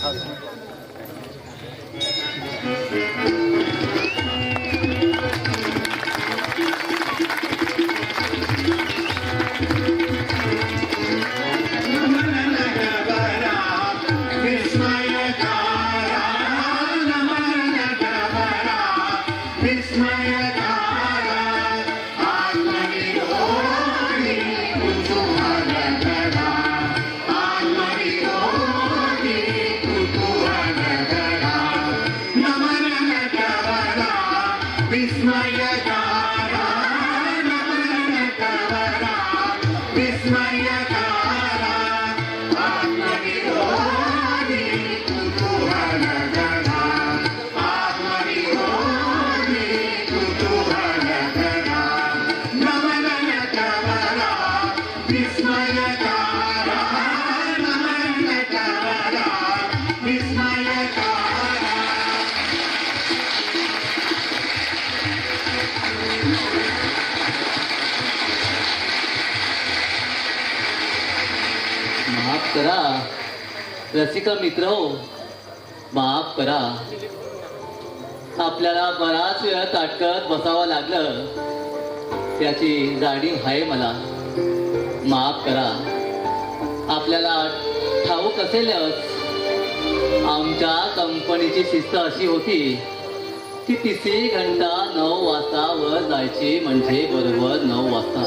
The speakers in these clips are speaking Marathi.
はい、ありが。माफ करा रसिका मित्र हो. माफ करा. आपल्याला बराच वेळ ताटकत बसावं लागलं. त्याची जाणीव आहे मला. माफ करा. आपल्याला ठाऊक असेलच. आमच्या कंपनीची शिस्त अशी होती की तिसरी घंटा नऊ वाजता वर जायची म्हणजे बरोबर नऊ वाजता.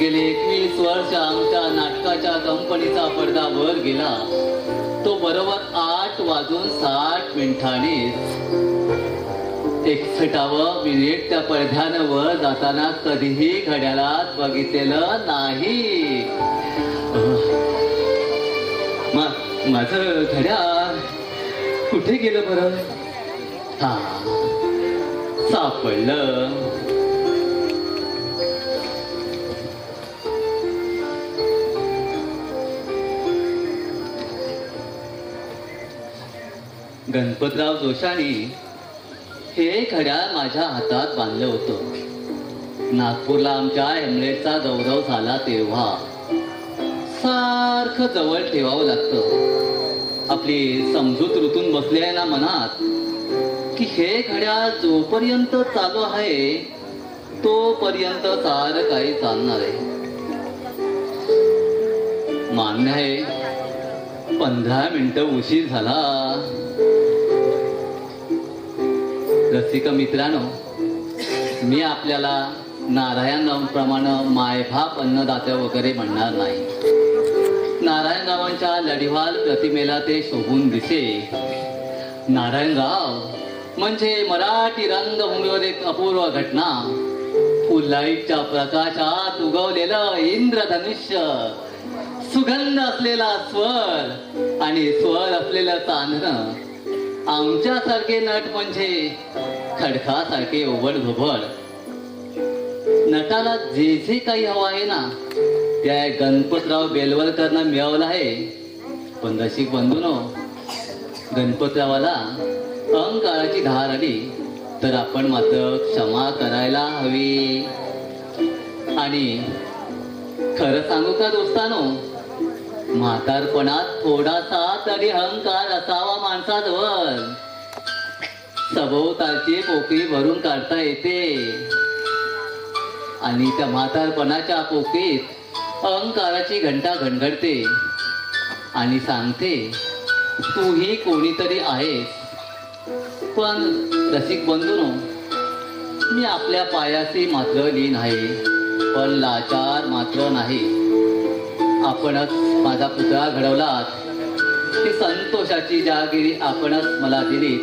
गेले एकवीस वर्ष आमच्या नाटकाच्या कंपनीचा पडदा वर गेला. तो बरोबर आठ वाजून साठ मिनिटांनीच एकसठावं मिनिट त्या पडद्यानं जाताना कधीही घड्याळात बघितलेलं नाही. मा- माझं घड्याळ कुठे गेलं बरं? हा सापडलं. गणपतराव जोशानी हे घड्याळ माझ्या हातात बांधलं होतं. नागपूरला आमच्या हेमलेटचा गौरव झाला तेव्हा. सारखं जवळ ठेवावं लागतं. आपली समजूत ऋतून बसली आहे ना मनात की हे घड्याळ जोपर्यंत चालू आहे तोपर्यंत सार काही चालणार आहे. मान्य आहे पंधरा मिनिटं उशीर झाला. रसिक मित्रांनो मी आपल्याला नारायणरावांप्रमाणे मायभाप अन्नदात्या वगैरे म्हणणार नाही. नारायणरावांच्या लढिवाल प्रतिमेला ते शोभून दिसे. नारायणराव म्हणजे मराठी रंगभूमीवर एक अपूर्व घटना. फुललाईटच्या प्रकाशात उगवलेलं इंद्रधनुष्य सुगंध असलेला स्वर आणि स्वर असलेलं चांदणं. आमच्यासारखे नट म्हणजे खडकासारखे ओबड धोबड नटाला जे जे काही हवं आहे ना त्या गणपतराव बेलवलकरनं मिळवलं आहे. पण जशी बंधूनो गणपतरावाला अंकाळाची धार आली तर आपण मात्र क्षमा करायला हवी. आणि खरं सांगू का दोस्तानो म्हातारपणात थोडासा तरी अहंकार असावा माणसाजवळ. सभोवतालची पोकळी भरून काढता येते. आणि त्या म्हातारपणाच्या पोकळीत अहंकाराची घंटा घणघडते आणि सांगते तूही कोणीतरी आहेस. पण रसिक बंधूनो मी आपल्या पायाशी मात्र लीन आहे. पण लाचार मात्र नाही. आपणच माझा पुतळा घडवलात ती संतोषाची जहागिरी आपणच मला दिली.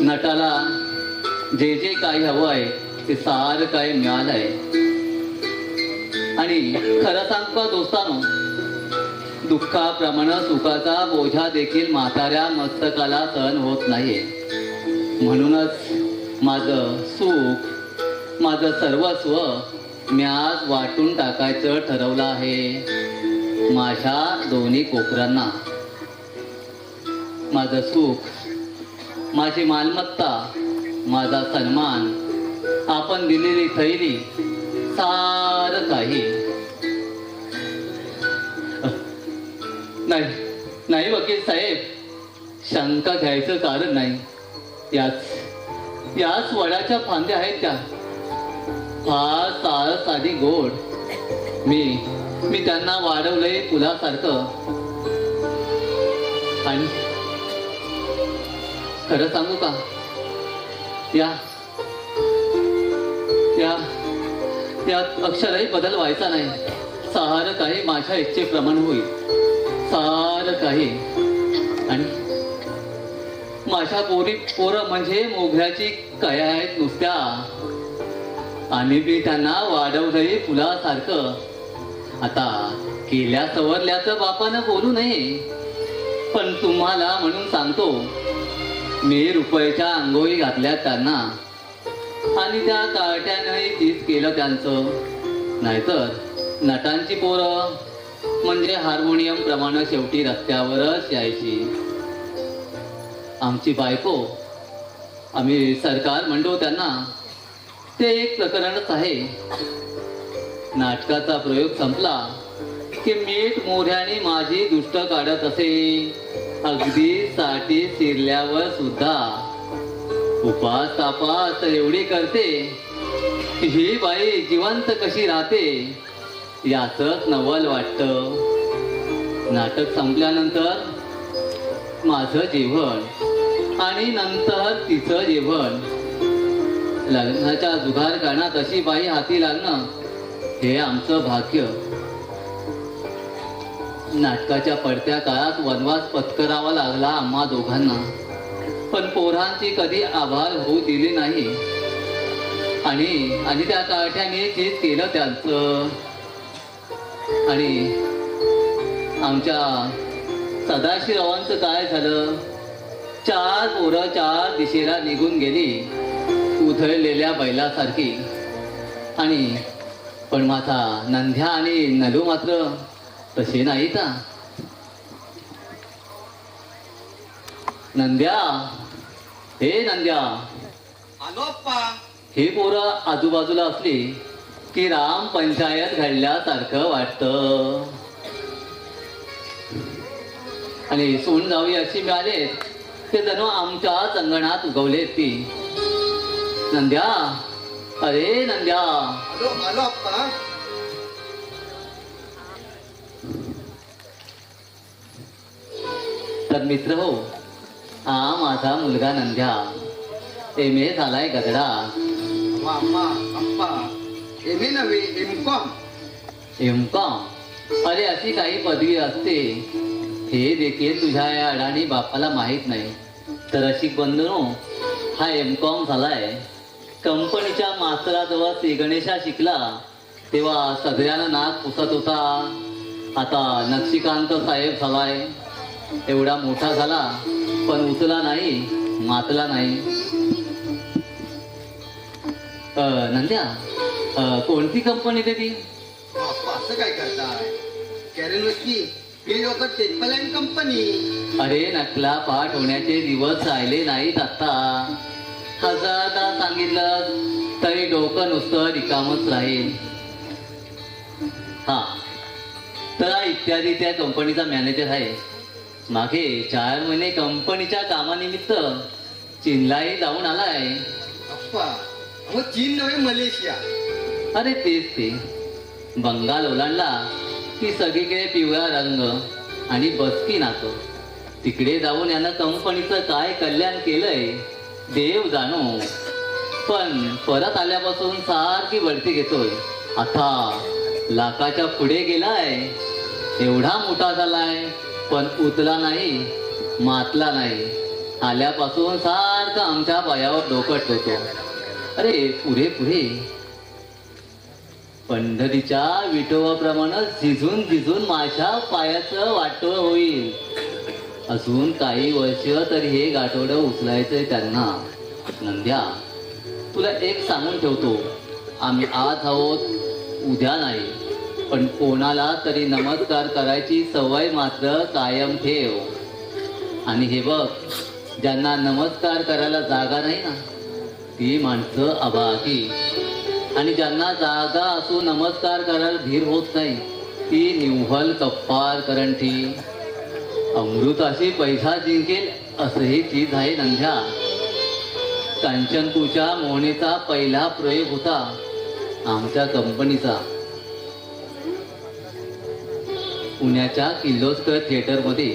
नटाला जे जे काही हवं आहे ते सार काही मिळालंय. आणि खरं सांगतो दोस्तानो दुःखाप्रमाणे सुखाचा बोझा देखील म्हाताऱ्या मस्तकाला सहन होत नाहीये. म्हणूनच माझं सुख माझं सर्वस्व मी आज वाटून टाकायचं ठरवलं आहे. माझ्या दोन्ही कोपऱ्यांना माझं सुख माझी मालमत्ता माझा सन्मान आपण दिलेली थैली सार काही. नाही नाही वकील साहेब. शंका घ्यायचं कारण नाही. याच याच वडाच्या फांद्या आहेत त्या. फार साळस साधी गोड. मी मी त्यांना वाढवलंय फुलासारखं आणि खरं सांगू का? या या त्यात अक्षरही बदल व्हायचा नाही. सहार काही माझ्या इच्छेप्रमाणे होईल. सार काही. आणि माझ्या पोरी पोरं म्हणजे मोगऱ्याची कया आहेत नुसत्या. आणि मी त्यांना वाढवलंय फुलासारखं. आता केल्या सवरल्याचं बापानं बोलू नये. पण तुम्हाला म्हणून सांगतो मी रुपयाच्या आंघोळी घातल्या त्यांना. आणि त्या कार्ट्यानंही तीच केलं त्यांचं. नाहीतर नटांची पोरं म्हणजे हार्मोनियम प्रमाणे शेवटी रस्त्यावरच यायची. आमची बायको आम्ही सरकार म्हणतो त्यांना ते एक प्रकरणच आहे. नाटकाचा प्रयोग संपला की मीठ मोऱ्याने माझी दुष्ट काढत असे. अगदी साठी शिरल्यावर सुद्धा. उपास तापास एवढी करते. ही बाई जिवंत कशी राहते? याच नवल वाटत. नाटक संपल्यानंतर माझं जेवण आणि नंतर तिचं जेवण. लग्नाच्या जुगार करण्यात अशी बाई हाती लागणं हे आमचं भाग्य. नाटकाच्या पडत्या काळात वनवास पत्करावा लागला आम्हा दोघांना. पण पोरांची कधी आभार होऊ दिले नाही. आणि आणि त्या काठ्याने जे केलं त्यांचं. आणि आमच्या सदाशिवरावांचं काय झालं? चार पोरं चार दिशेला निघून गेली उधळलेल्या बैलासारखी. आणि पण माझा नंद्या आणि नलू मात्र तसे नाहीत. नंद्या हे नंद्या हे पोरं आजूबाजूला असली की राम पंचायत घडल्यासारखं वाटतं. आणि सोन जावी अशी मिळाले ते जणू आमच्या अंगणात उगवले ती. नंद्या अरे नंद्या. आलो आलो अप्पा तर मित्र हो हा माझा मुलगा नंद्या. एम ए झालाय गगडा अम्मा अम्मा अप्पा एम ए नव्हे एम कॉम. M com. अरे अशी काही पदवी असते. हे देखील तुझ्या या अडाणी बापाला माहीत नाही. तर अशी बंधनो हा एम कॉम झालाय. कंपनीच्या मास्तराजवळ श्री गणेशा शिकला. तेव्हा सगळ्यांना नाक पुसत होता. आता नक्षीकांत साहेब झालाय. एवढा मोठा झाला पण उचला नाही मातला नाही. नंद्या कोणती कंपनी ते ती असं काय करताय? कॅरेन की ही लोक टेम्पल अँड कंपनी अरे नकला पाठ होण्याचे दिवस राहिले नाहीत आता हजारदा सांगितलं तरी डोकं नुसतं रिकामच राहील. हा. तर इत्यादी त्या कंपनीचा मॅनेजर आहे. मागे चार महिने कंपनीच्या कामानिमित्त चीनलाही जाऊन आलाय. चीन नव्हे मलेशिया. अरे तेच ते. बंगाल ओलांडला. की सगळीकडे पिवळा रंग आणि बसकी नातो. तिकडे जाऊन यानं कंपनीचं काय कल्याण केलंय देव जाणो. पण परत आल्यापासून सारखी बढती घेतोय. आता लाखाच्या पुढे गेलाय एवढा मोठा झालाय पण उतला नाही मातला नाही. आल्यापासून सारखं आमच्या पायावर डोकं ठेवतो. अरे पुढे पुढे. पंढरीच्या विठोबाप्रमाणे झिजून झिजून माझ्या पायाचं वाटोळ होईल. अजून काही वर्ष तरी हे गाठोडं उचलायचंय त्यांना. नंद्या तुला एक सांगून ठेवतो. आम्ही आज आहोत उद्या नाही. पण कोणाला तरी नमस्कार करायची सवय मात्र कायम ठेव. आणि हे बघ ज्यांना नमस्कार करायला जागा नाही ना ती माणसं अभागी आणि ज्यांना जागा असू नमस्कार करायला धीर होत नाही ती निव्हल कप्पार करंठी. अमृताशी पैसा जिंकेल असंही चीज आहे नंद्या कांचनपूच्या मोहनेचा पहिला प्रयोग होता आमच्या कंपनीचा. पुण्याच्या किल्लोस्कर थिएटरमध्ये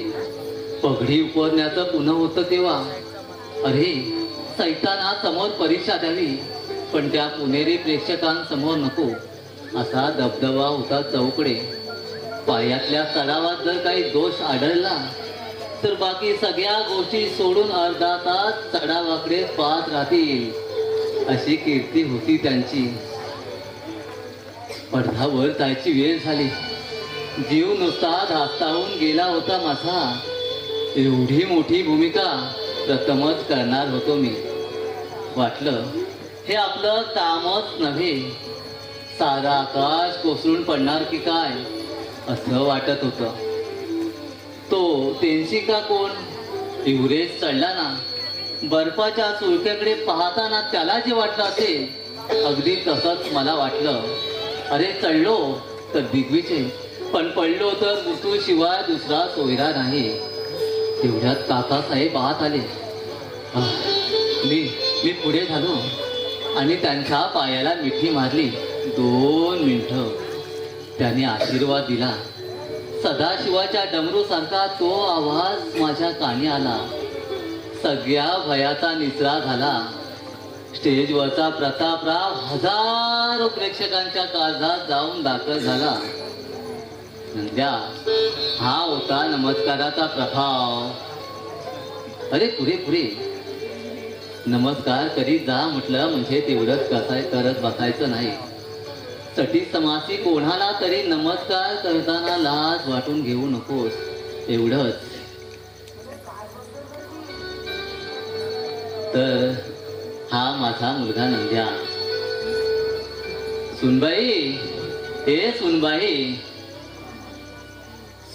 पगडी उपरण्याचं पुन्हा होतं तेव्हा. अरे सैताना समोर परीक्षा द्यावी. पण त्या पुणेरी प्रेक्षकांसमोर नको. असा दबदबा होता चौकडे. पायातल्या सरावात जर काही दोष आढळला तर बाकी सगळ्या गोष्टी सोडून अर्धा तास चढावाकडे पाहत राहतील अशी कीर्ती होती त्यांची. पडद्यावर जायची वेळ झाली. जीव नुसता धास्तावून गेला होता माझा. एवढी मोठी भूमिका प्रथमच करणार होतो मी. वाटलं हे आपलं कामच नव्हे. सारा आकाश कोसळून पडणार की काय असं वाटत होतं. तो त्यांची का कोण? एव्हरेस्ट चढला ना. बर्फाच्या सुळक्याकडे पाहताना त्याला जे वाटलं असेल अगदी तसंच मला वाटलं. अरे चढलो तर दिग्विजय. पण पडलो तर मृत्यू शिवाय दुसरा सोयरा नाही. तेवढ्यात काकासाहेब आत आले. मी मी पुढे झालो. आणि त्यांच्या पायाला मिठी मारली. दोन मिनटं. त्याने आशीर्वाद दिला. सदाशिवाच्या डमरू सारखा तो आवाज माझ्या कानी आला. सगळ्या भयाचा निचरा झाला. स्टेजवरचा प्रतापराव हजारो प्रेक्षकांच्या काळजात जाऊन दाखल झाला. नंद्या हा होता नमस्काराचा प्रभाव. अरे पुढे पुढे नमस्कार करीत जा म्हटलं म्हणजे तेवढंच कसाय करत बसायचं नाही. सटी समासी कोणाला तरी नमस्कार करताना लाज वाटून घेऊ नकोस एवढंच. तर हा माझा मुलगा नंद्या. सुनबाई हे सुनबाई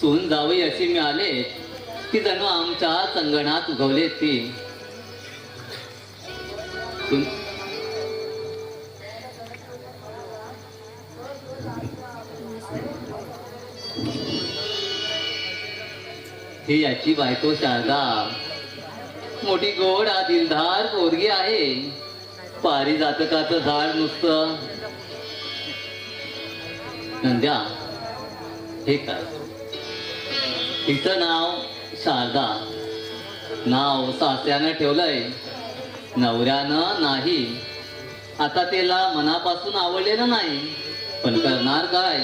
सून जावई अशी मी आले की जणू आमच्या संगणात उगवले ती. तुम ही याची बायको शारदा. मोठी गोड हा दिलदार पोरगी आहे. पारिजातकाचं झाड नुसतं. नंद्या हे काय? तिचं नाव शारदा. नाव सासऱ्यानं ठेवलंय. नवऱ्यानं नाही. आता त्याला मनापासून आवडलेलं नाही. पण करणार काय?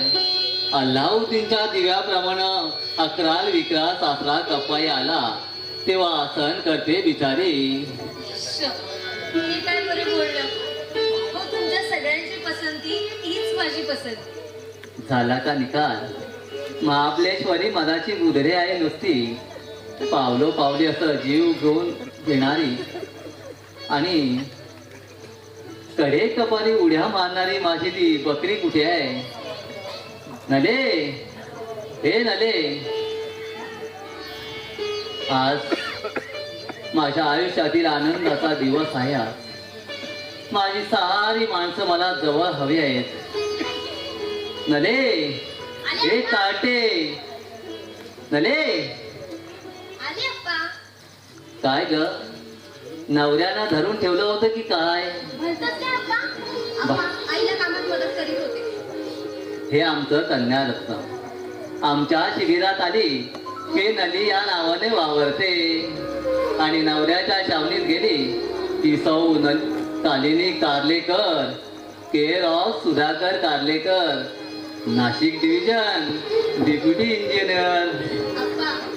अल्लाउद्दीनच्या दिव्याप्रमाणे अकराल विकरा सासरा कपाई आला तेव्हा सहन करते बिचारी. हे काय बरं बोललं? हो तुमच्या सगळ्यांची पसंती हीच माझी पसंती. झाला का निकाल? महाबलेश्वरी मनाची बुधरे आहे नुसती. पावलो पावली असं जीव घेऊन घेणारी. आणि कडे कपारी उड्या मारणारी माझी ती बकरी कुठे आहे? नले हे नले. आज माझ्या आयुष्यातील आनंदाचा दिवस आहे आज. माझी सारी माणसं मला जवळ हवी आहेत. नले हे काटे नले. काय ग? नवऱ्यानं धरून ठेवलं होतं की काय? हे आमचं कन्या रत्न आमच्या शिबिरात आली हे नली या नावाने वावरते. आणि नवऱ्याच्या शावणीत गेली ती सौ Kalini Karlekar care of Sudhakar Karlekar Nashik division deputy engineer.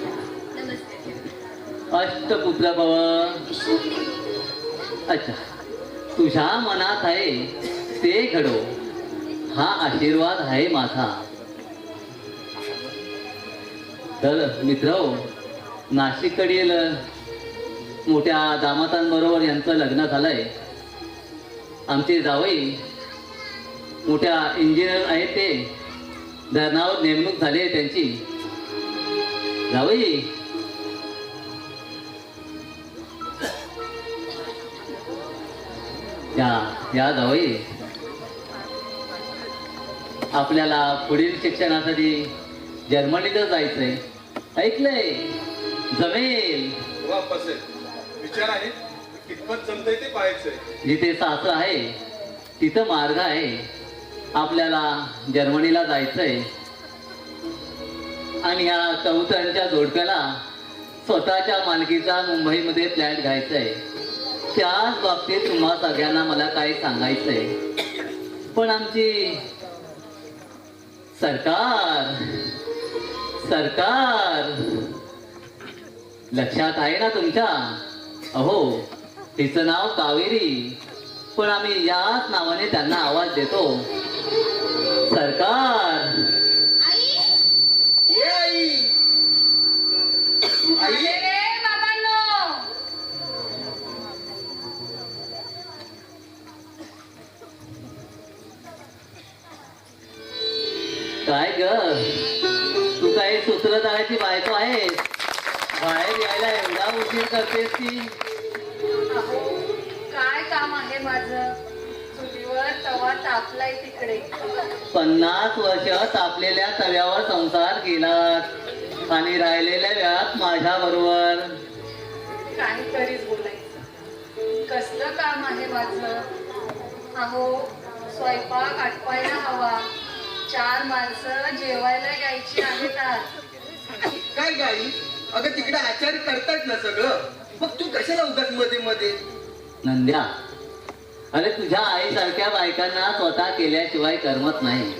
अष्टपुत्र बाबा अच्छा तुझ्या मनात आहे ते घडो. हा आशीर्वाद आहे माझा. तर मित्र हो, नाशिककडील मोठ्या दामातांबरोबर यांचं लग्न झालंय. आमचे जावई मोठ्या इंजिनियर आहेत ते. धरणावर नेमणूक झाली आहे त्यांची. जावई या या जावई. आपल्याला पुढील शिक्षणासाठी जर्मनीला जायचंय. ऐकलंय? जमेल. वापस आहे विचार आहे कितपत जमतंय ते पाहायचंय. जिथे सासर आहे तिथं मार्ग आहे. आपल्याला जर्मनीला जायचंय. आणि या चौथ्यांच्या जोडप्याला स्वतःच्या मालकीचा मुंबईमध्ये फ्लॅट घ्यायचंय. त्याच बाबतीत तुम्हा सगळ्यांना मला काय सांगायचंय. पण आमची सरकार सरकार लक्षात आहे ना तुमच्या? अहो तिचं नाव कावेरी पण आम्ही याच नावाने त्यांना आवाज देतो. सरकार आहे माझं. अहो स्वयंपाक आटवायला हवा. चार माणसं जेवायला यायची आहेत आज. काय गाई? अगं तिकडे आचार्य करतात ना सगळं. मग तू कशाला उगाच मध्ये मध्ये? नंद्या अरे तुझ्या आईसारख्या बायकांना स्वतः केल्याशिवाय करमत नाही.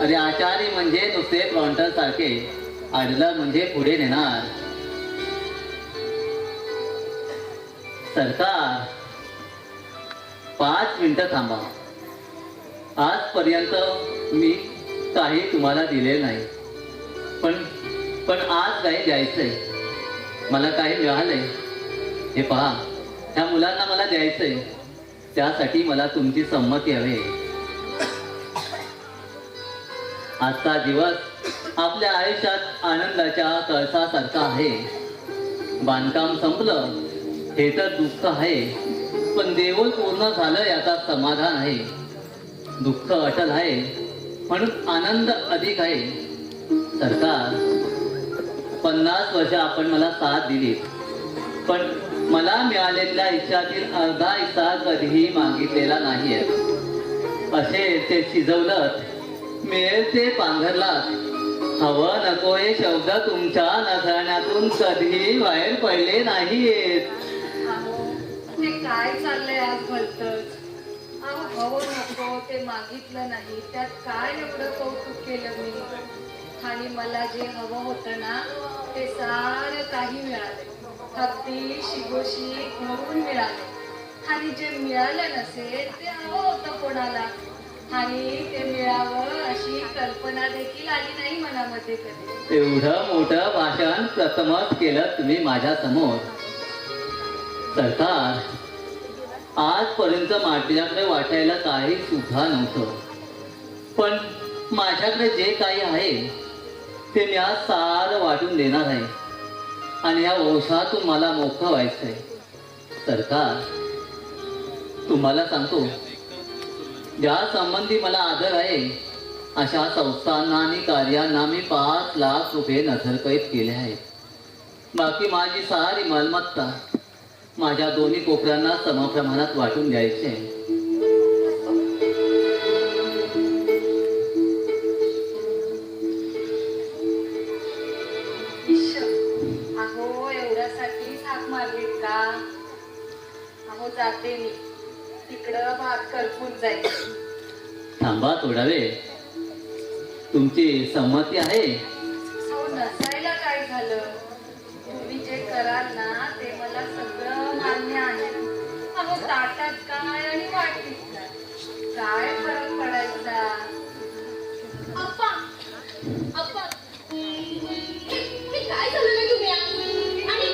अरे आचारी म्हणजे नुसते प्रॉन्टर सारखे. आडलं म्हणजे पुढे नेणार. सरकार पाच मिनिटं थांबा. आजपर्यंत मी काही तुम्हाला दिले नाही. पण पण आज काही द्यायचंय. मला काही मिळालंय. हे पहा ह्या मुलांना मला द्यायचंय. त्यासाठी मला तुमची संमती हवी आजचा दिवस आपल्या आयुष्यात आनंदाच्या कळसासारखा आहे. बांधकाम संपलं हे तर दुःख आहे. पण देऊळ पूर्ण झालं याचा समाधान आहे. दुःख अटल आहे म्हणून आनंद अधिक आहे. सरकार पन्नास वर्ष आपण मला साथ दिली. पण मला मिळालेल्या हिश्शातील अर्धा हिस्सा कधीही मागितलेला नाहीये. असे ते शिजवलं मिळेल ते पांघरलात. हवं नको हे शब्द तुमच्या नसण्यातून कधीही बाहेर पडले नाहीयेत. ते काय चाललंय आज भलतच? अहो हवं नको ते मागितलं नाही. त्यात काय एवढं कौतुक केलं मी? आणि मला जे हवं होतं ना ते सारं काही मिळालं. हत्ती शिगोशी म्हणून मिळालं. आणि जे मिळालं नसेल ते हवं होतं कोणाला. आणि ते मिळावं अशी कल्पना देखील आली नाही मनामध्ये कधी. एवढं मोठं भाषण प्रथमच केलं तुम्ही माझ्यासमोर सरकार आजपर्यंत माझ्याकडे वाटायला काही सुद्धा नव्हतं. पण माझ्याकडे जे काही आहे ते मी आज सारं वाटून देणार आहे. आणि या वंशातून मला मोठं आहे सरकार तुम्हाला सांगतो ज्या संबंधी मला आदर आहे अशा संस्थांना आणि कार्यांना मी पाच लाख रुपये नजरकैद केले आहेत. बाकी माझी सारी मालमत्ता माझ्या दोन्ही कोपऱ्यांना समप्रमाणात वाटून अहो जाते मी. तिकडं भात करपून जाईल. थांबा थोडा वेळ तुमची संमती आहे? अहो नसायला काय झालं? तुम्ही जे कराल ना ताटात काय आणि वाटीत काय काय फरक पडायचा? अप्पा अप्पा. हे हे काय झालं तुम्ही? आणि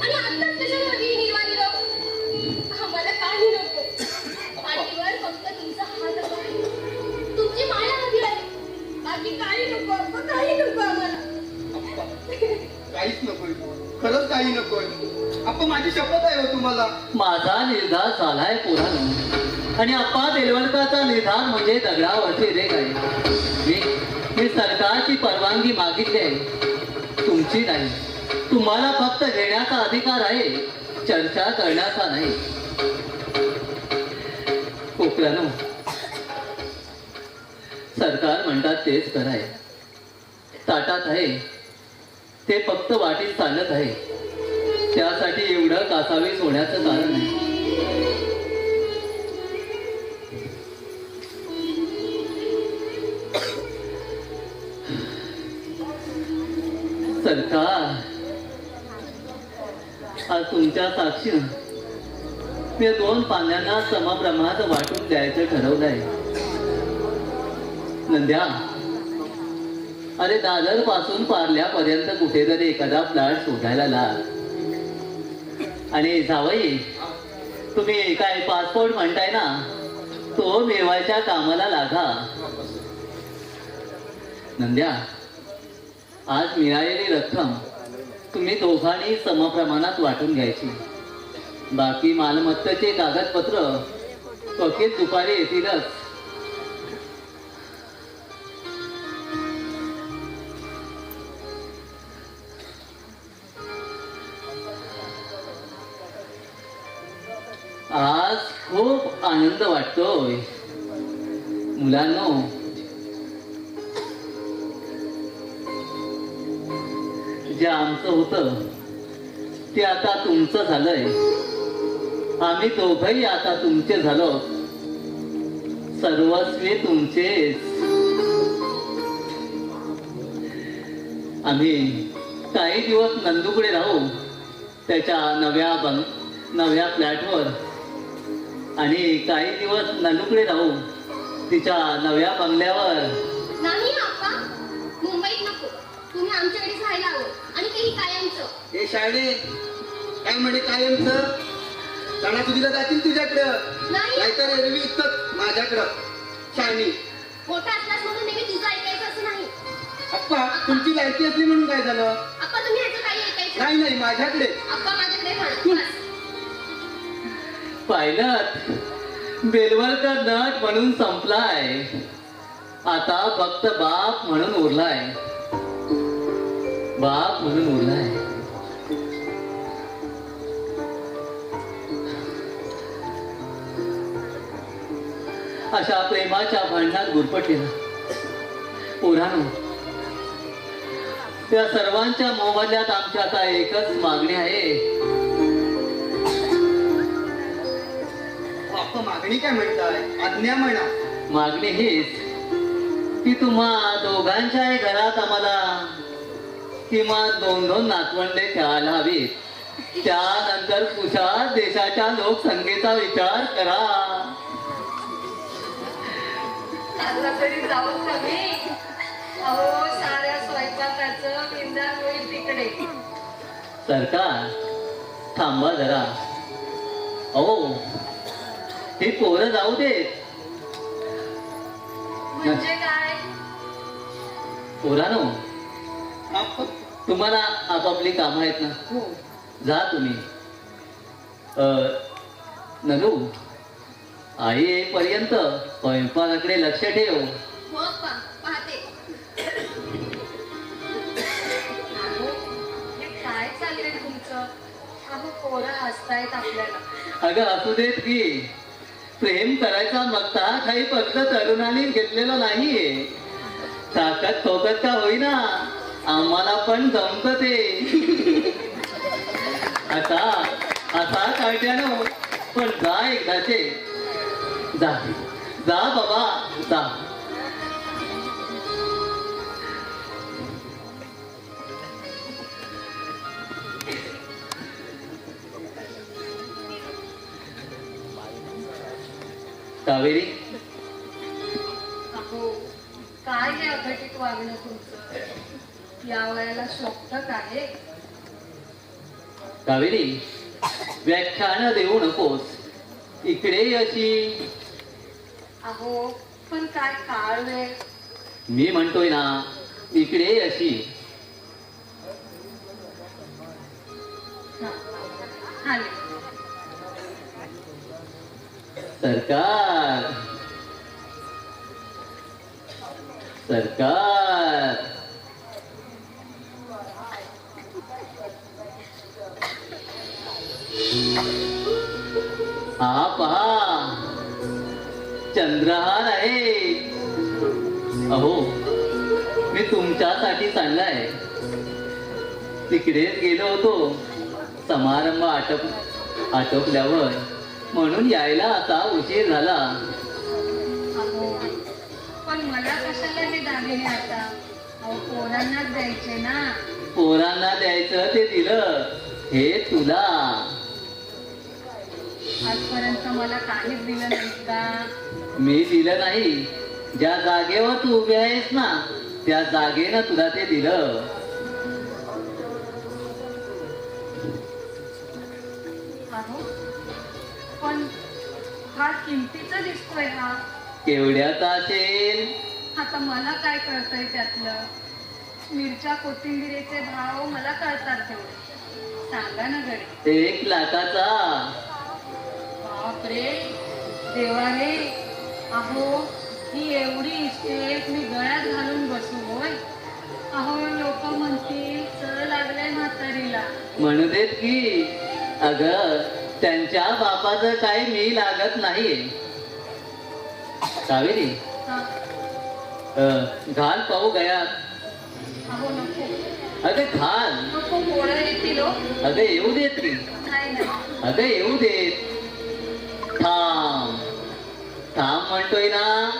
आणि आत्ताच कशासाठी हिरवा निरव आम्हाला काही नको. पाठीवर फक्त तुमचा हात हवा आहे. तुमची माया हवी आहे. बाकी काही नको अप्पा काही नको आम्हाला. काहीच नकोय खरंच काही नकोय आपण माझी शपथ आहे हो तुम्हाला. माझा निर्धार झालाय पोरानं. आणि अप्पा बेलवडकाचा निर्धार म्हणजे दगडावरची रेख आहे परवानगी मागितली आहे. तुमची नाही. तुम्हाला फक्त घेण्याचा अधिकार आहे चर्चा करण्याचा नाही. कोकरानो सरकार म्हणतात तेच कराय ताटात आहे. ते फक्त वाटीत चालत आहे. त्यासाठी एवढं कासावीस होण्याचं कारण आहे. सरकार आज तुमच्या साक्षी. मी दोन पाण्याना समप्रमाणात वाटून द्यायचं ठरवलंय नंद्या अरे दादरपासून पारल्यापर्यंत कुठेतरी एखादा प्लॅट शोधायला लाग. आणि जावई तुम्ही काय पासपोर्ट म्हणताय ना? तो मिळवायच्या कामाला लागा. नंद्या आज मिळालेली रक्कम तुम्ही दोघांनी समप्रमाणात वाटून घ्यायची. बाकी मालमत्तेचे कागदपत्र पकेत दुपारी येतीलच. आज खूप आनंद वाटतोय मुलांनो. जे आमचं होतं ते आता तुमचं झालंय. आम्ही दोघही आता तुमचे झालो. सर्वस्वी तुमचेच. आम्ही काही दिवस नंदुकडे राहू त्याच्या नव्या बंग नव्या फ्लॅटवर. आणि काही दिवस नंदुकडे राहू तिच्या नव्या बंगल्यावर. नाही ना अप्पा मुंबईत नको. तुम्ही आमच्याकडेच राहायला हवं आणि तेही कायमचं. हे शाळे काय म्हणे कायमचं? सणासुदीला जातील तुझ्याकडं. नाही. नाहीतर एरवी इथंच माझ्याकडं. शाळणी मोठा असलास म्हणून नेहमी तुझं ऐकायचं असं नाही. अप्पा तुमची लायकी असली म्हणून काय झालं? तुम्ही ह्याचं काही ऐकायचं नाही नाही माझ्याकडे. अप्पा माझ्याकडे राहणार बस. पाहिलं बेलवलकर नट म्हणून संपलाय. आता फक्त बाप म्हणून उरलाय. बाप म्हणून उरलाय. अशा प्रेमाच्या भांडणात गुरपटलेला पोरानो त्या सर्वांच्या मोबदल्यात आमची आता एकच मागणी आहे. मागणी काय म्हणताय? आज्ञा म्हणा. मागणी हीच की तुम्हा दोघांच्याही घरात आम्हाला किमान दोन दोन नातवंडे खेळायला हवीत. त्यानंतर कुशात देशाच्या लोकसंख्येचा विचार करा. आता तरी जाऊ कमी अहो साऱ्या स्वयंपाकाचं विंदान होईल तिकडे. सरकार थांबा जरा. अहो ही पोरं जाऊ देत म्हणजे काय? पोरानो तुम्हाला आपापली कामं आहेत ना? हो. जा तुम्ही. अ, ननू आई येईपर्यंत स्वयंपाकाकडे लक्ष ठेव. हो अप्पा पाहते. अहो हे काय चाललंय तुमचं? अहो पोरं हसतायत आपल्याला. अगं असू देत की. प्रेम करायचा मत्ता काही फक्त तरुणांनी घेतलेला नाहीये. ताकद ठोकत का होईना? आम्हाला पण जमत ते. आता असा काढल्यानं पण जा एकदाचे. जा जा बाबा जा. कावेरी काय हे अघटित वागणं तुमचं या वयाला शोभत काय कावेरी व्याख्यान देऊ नकोस इकडे अशी अहो पण काय काळ वेळ मी म्हणतोय ना इकडे अशी हा, आले सरकार. सरकार. हा पहा चंद्रहार आहे. अहो मी तुमच्यासाठी चाललाय. तिकडेच गेलो होतो. समारंभ आटप आटोपल्यावर. म्हणून यायला असा उशीर झाला. पण मला कशाला हे दागिने आता? अहो पोरांनाच द्यायचे ना. पोरांना द्यायचं ते दिलं. हे तुला. आजपर्यंत मला काहीच दिलं नाहीत का? मी दिलं नाही. ज्या जागेवर तू उभी आहेस ना त्या जागेनं तुला ते दिलं. अहो फार किमतीचा दिसतोय हा. केवढ्याचा असेल? आता मला काय कळतंय त्यातलं? मिरच्या कोथिंबिरीचे भाव मला कळतात तेवढे. सांगा ना घरी एक लाखाचा. बापरे. देवा रे अहो ही एवढी इस्टेट मी गळ्यात घालून बसू होय? अहो लोक म्हणतील चळ लागले म्हातारीला. म्हणू देत की. अग त्यांच्या बापाचं काही मी लागत नाहीये. अं, घाल पाहू नको. अगं घाल. हो. अगं येऊ देत की. अगं येऊ देत. थांब. थांब म्हणतोय ना.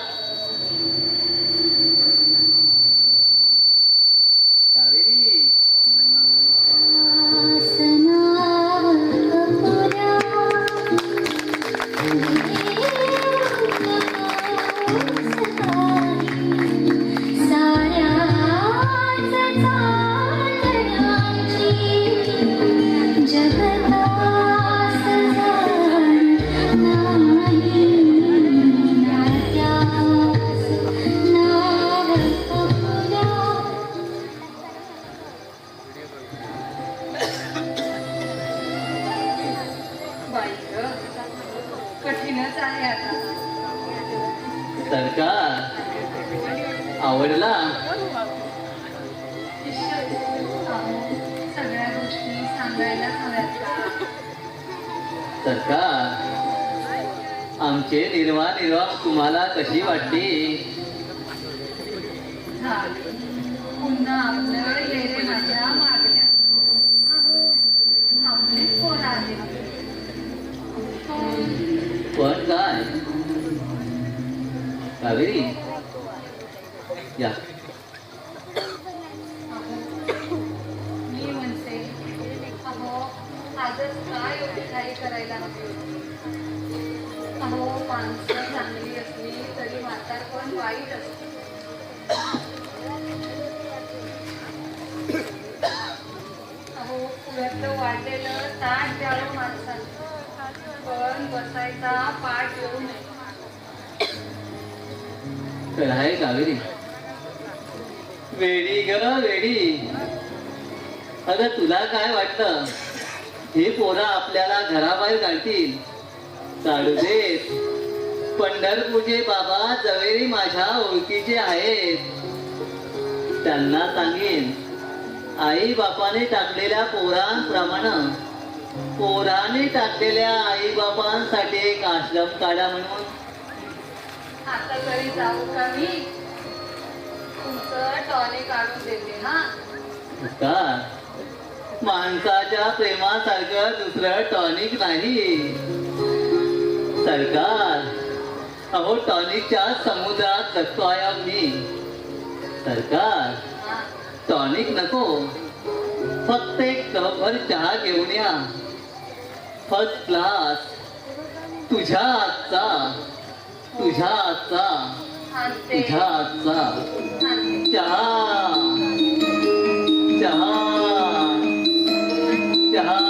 अगं तुला काय वाटतं? हे पोरं आपल्याला घराबाहेर काढतील. काढू देत पंढरपूरचे बाबा जवेरी माझ्या ओळखीचे आहेत. त्यांना सांगेन. आई बापाने टाकलेल्या पोरांप्रमाणे. पोराने टाकलेल्या आई बापांसाठी एक आश्रम काढा म्हणून. आता तरी जाऊ का मी? तुमचं टॉले काढून देते हा. का? माणसाच्या प्रेमासारखं दुसरं टॉनिक नाही. सरकार अहो टॉनिकच्या समुद्रात जगतोय मी सरकार टॉनिक नको. फक्त एक कपभर चहा घेऊन या. फर्स्ट क्लास तुझ्या आजचा तुझ्या आजचा तुझ्या आजचा चहा. चहा. 呀。